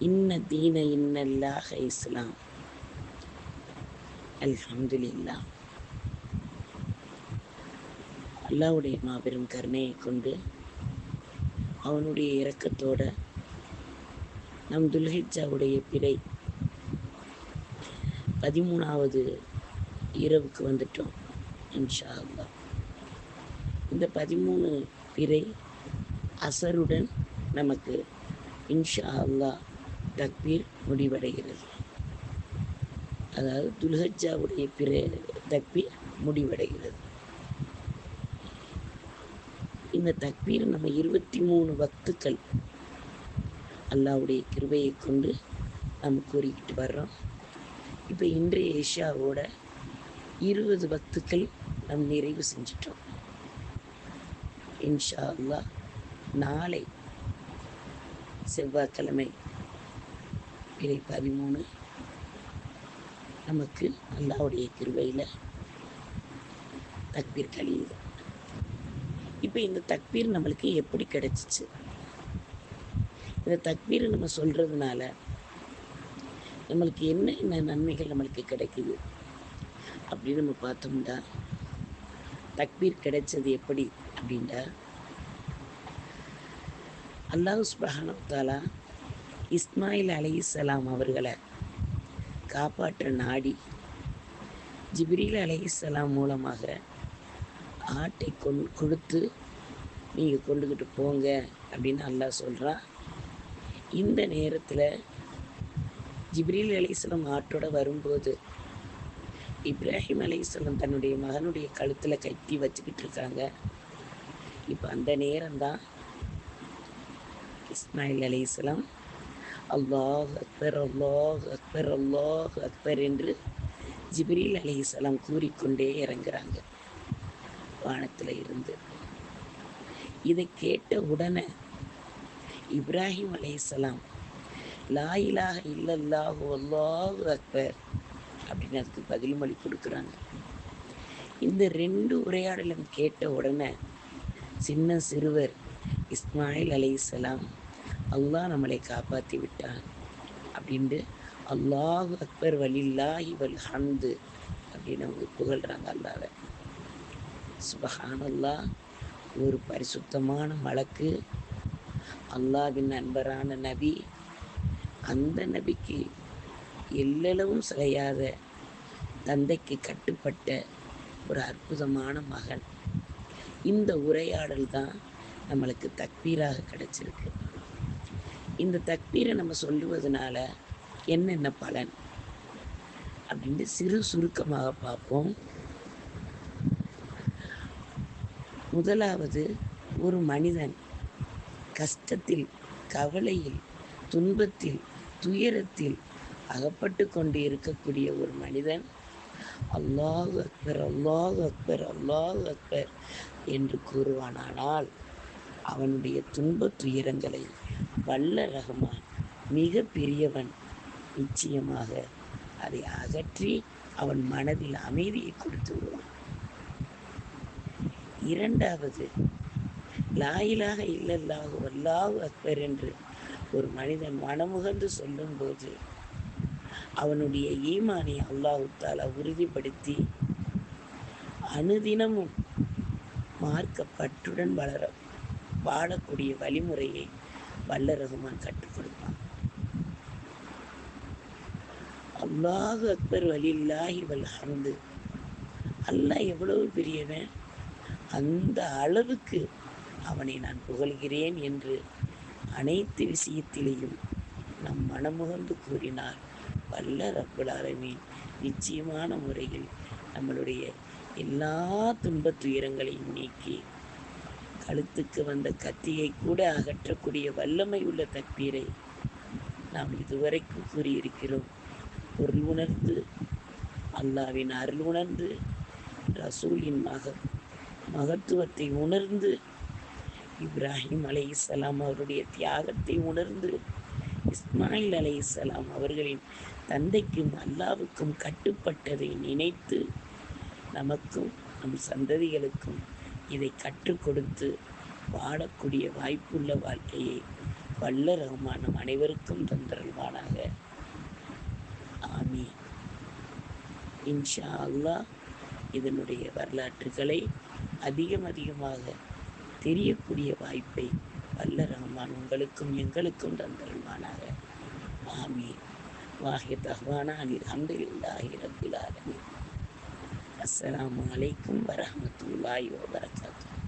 இன்ன தீன இன்னல்லாஹ இஸ்லாம். அல்ஹம்துலில்லா. அல்லாவுடைய மாபெரும் கருணையை கொண்டு அவனுடைய இரக்கத்தோட நம் துல்ஹிஜாவுடைய பிறை பதிமூணாவது இரவுக்கு வந்துட்டோம் இன்ஷா அல்லா இந்த பதிமூணு பிறை அசருடன் நமக்கு இன்ஷா அல்லா தக்பீர் முடிவடைகிறது. அதாவது துல்ஹஜாவுடைய பிற தக்பீர் முடிவடைகிறது. இந்த தக்பீர் நம்ம இருபத்தி மூணு வக்துக்கள் அல்லாவுடைய கிருபையை கொண்டு நம்ம கூறிக்கிட்டு வர்றோம். இப்போ இன்றைய ஏஷியாவோட இருபது வக்துக்கள் நம் நிறைவு செஞ்சிட்டோம். இன்ஷா அல்லா நாளை செவ்வாய்க்கிழமை பிறை பதிமூணு. நமக்கு அல்லாவுடைய திருவையில் தக்பீர் கழியுது. இப்போ இந்த தக்பீர் நம்மளுக்கு எப்படி கிடைச்சிச்சு? இந்த தக்பீர் நம்ம சொல்கிறதுனால நம்மளுக்கு என்ன என்ன நன்மைகள் நம்மளுக்கு கிடைக்குது? அப்படின்னு நம்ம பார்த்தோம்னா தக்பீர் கிடைச்சது எப்படி அப்படின்டா. அல்லாஹ் சுபஹானத்தாலா இஸ்மாயில் அலைஹிஸ்ஸலாம் அவர்களை காப்பாற்ற நாடி ஜிப்ரீல் அலைஹிஸ்ஸலாம் மூலமாக ஆட்டை கொள் கொடுத்து நீங்கள் கொண்டுக்கிட்டு போங்க அப்படின்னு அல்லாஹ் சொல்கிறான் இந்த நேரத்தில் ஜிப்ரீல் அலைஹிஸ்ஸலாம் ஆட்டோட வரும்போது இப்ராஹிம் அலைஹிஸ்ஸலாம் தன்னுடைய மகனுடைய கழுத்தில் கட்டி வச்சுக்கிட்டு இருக்காங்க. இப்போ அந்த நேரம்தான் இஸ்மாயில் அலைஹிஸ்ஸலாம் அல்லாஹ் அக்பர் அல்லாஹ் அக்பர் அல்லாஹ் அக்பர் என்று ஜிப்ரீல் அலிசலாம் கூறிக்கொண்டே இறங்குறாங்க. வானத்தில் இருந்து. இதை கேட்ட உடனே இப்ராஹிம் அலிசலாம் லா இலாஹ இல்லல்லாஹு அல்லாஹு அக்பர் அப்படின்னு அதுக்கு பதில் மொழி கொடுக்குறாங்க. இந்த ரெண்டு உரையாடலும் கேட்ட உடனே சின்ன சிறுவர் இஸ்மாயில் அலிசலாம் அல்லாஹ் நம்மளை காப்பாற்றி விட்டான் அப்படின்ட்டு அல்லாஹ் அக்பர் வலில்லா இவள் ஹந்து அப்படின்னு அவங்க புகழ்கிறாங்க அல்லாவை சுபஹானல்லா ஒரு பரிசுத்தமான வழக்கு அல்லாவின் நண்பரான நபி. அந்த நபிக்கு எல்லளவும் சிலையாத தந்தைக்கு கட்டுப்பட்ட ஒரு அற்புதமான மகன். இந்த உரையாடல் தான் நம்மளுக்கு தக்பீராக கிடைச்சிருக்கு. இந்த தக்பீரை நம்ம சொல்லுவதனால என்னென்ன பலன்? அப்படின்னு சிறு சுருக்கமாக பார்ப்போம். முதலாவது ஒரு மனிதன் கஷ்டத்தில் கவலையில் துன்பத்தில் துயரத்தில் அகப்பட்டு கொண்டு இருக்கக்கூடிய ஒரு மனிதன் அல்லாஹ் அக்பர் அல்லாஹ் அக்பர் அல்லாஹ் அக்பர் என்று கூறுவானானால் அவனுடைய துன்ப துயரங்களை வல்ல ரஹ்மான் மிக பெரியவன். நிச்சயமாக அதை அகற்றி அவன் மனதில் அமைதியை கொடுத்து விடுவான். இரண்டாவது லாயிலாக இல்லல்லாக அல்லாஹு அக்பர் என்று ஒரு மனிதன் மனமுகந்து சொல்லும்போது அவனுடைய ஈமானை அல்லாஹுத்தால உறுதிப்படுத்தி அனுதினமும் மார்க்க பற்றுடன் வளர வாழக்கூடிய வழிமுறையை வல்ல ரகுமான் கற்றுக் கொடுப்பான். அல்லாஹு அக்பர் வலில்லாஹி வல் ஹம்து. அல்லாஹ் எவ்வளவு பெரியவன்? அந்த அளவுக்கு அவனை நான் புகழ்கிறேன் என்று அனைத்து விஷயத்திலேயும் நம் மனமுகந்து கூறினார். வல்ல ரப்புல் நிச்சயமான முறையில் நம்மளுடைய எல்லா துன்பத் துயரங்களையும் நீக்கி கழுத்துக்கு வந்த கத்தியை கூட அகற்றக்கூடிய வல்லமை உள்ள தக்பீரை நாம் இதுவரைக்கும் கூறியிருக்கிறோம். பொருள் உணர்ந்து அல்லாவின் அருள் உணர்ந்து ரசூலின் மக மகத்துவத்தை உணர்ந்து இப்ராஹிம் அலைஹிஸ்ஸலாம் அவருடைய தியாகத்தை உணர்ந்து இஸ்மாயில் அலைஹிஸ்ஸலாம் அவர்களின் தந்தைக்கும் அல்லாவுக்கும் கட்டுப்பட்டதை நினைத்து நமக்கும் நம் சந்ததிகளுக்கும் இதை கற்றுக் கொடுத்து வாழக்கூடிய வாய்ப்புள்ள வாழ்க்கையை வல்ல ரஹ்மான் அனைவருக்கும் தந்தருள்வானாக. ஆமி இன்ஷா அல்லா இதனுடைய வரலாற்றுகளை அதிகம் அதிகமாக தெரியக்கூடிய வாய்ப்பை வல்ல ரகுமான் உங்களுக்கும் எங்களுக்கும் தந்தருள்வானாக. ஆமி வாஹித் தஹ்வானா அனில் அஹமதுல்லாஹி ரபில் ஆலமீன். அஸ்லாம் அலைக்கும் வரமத்துல்லாய் வரகாத்து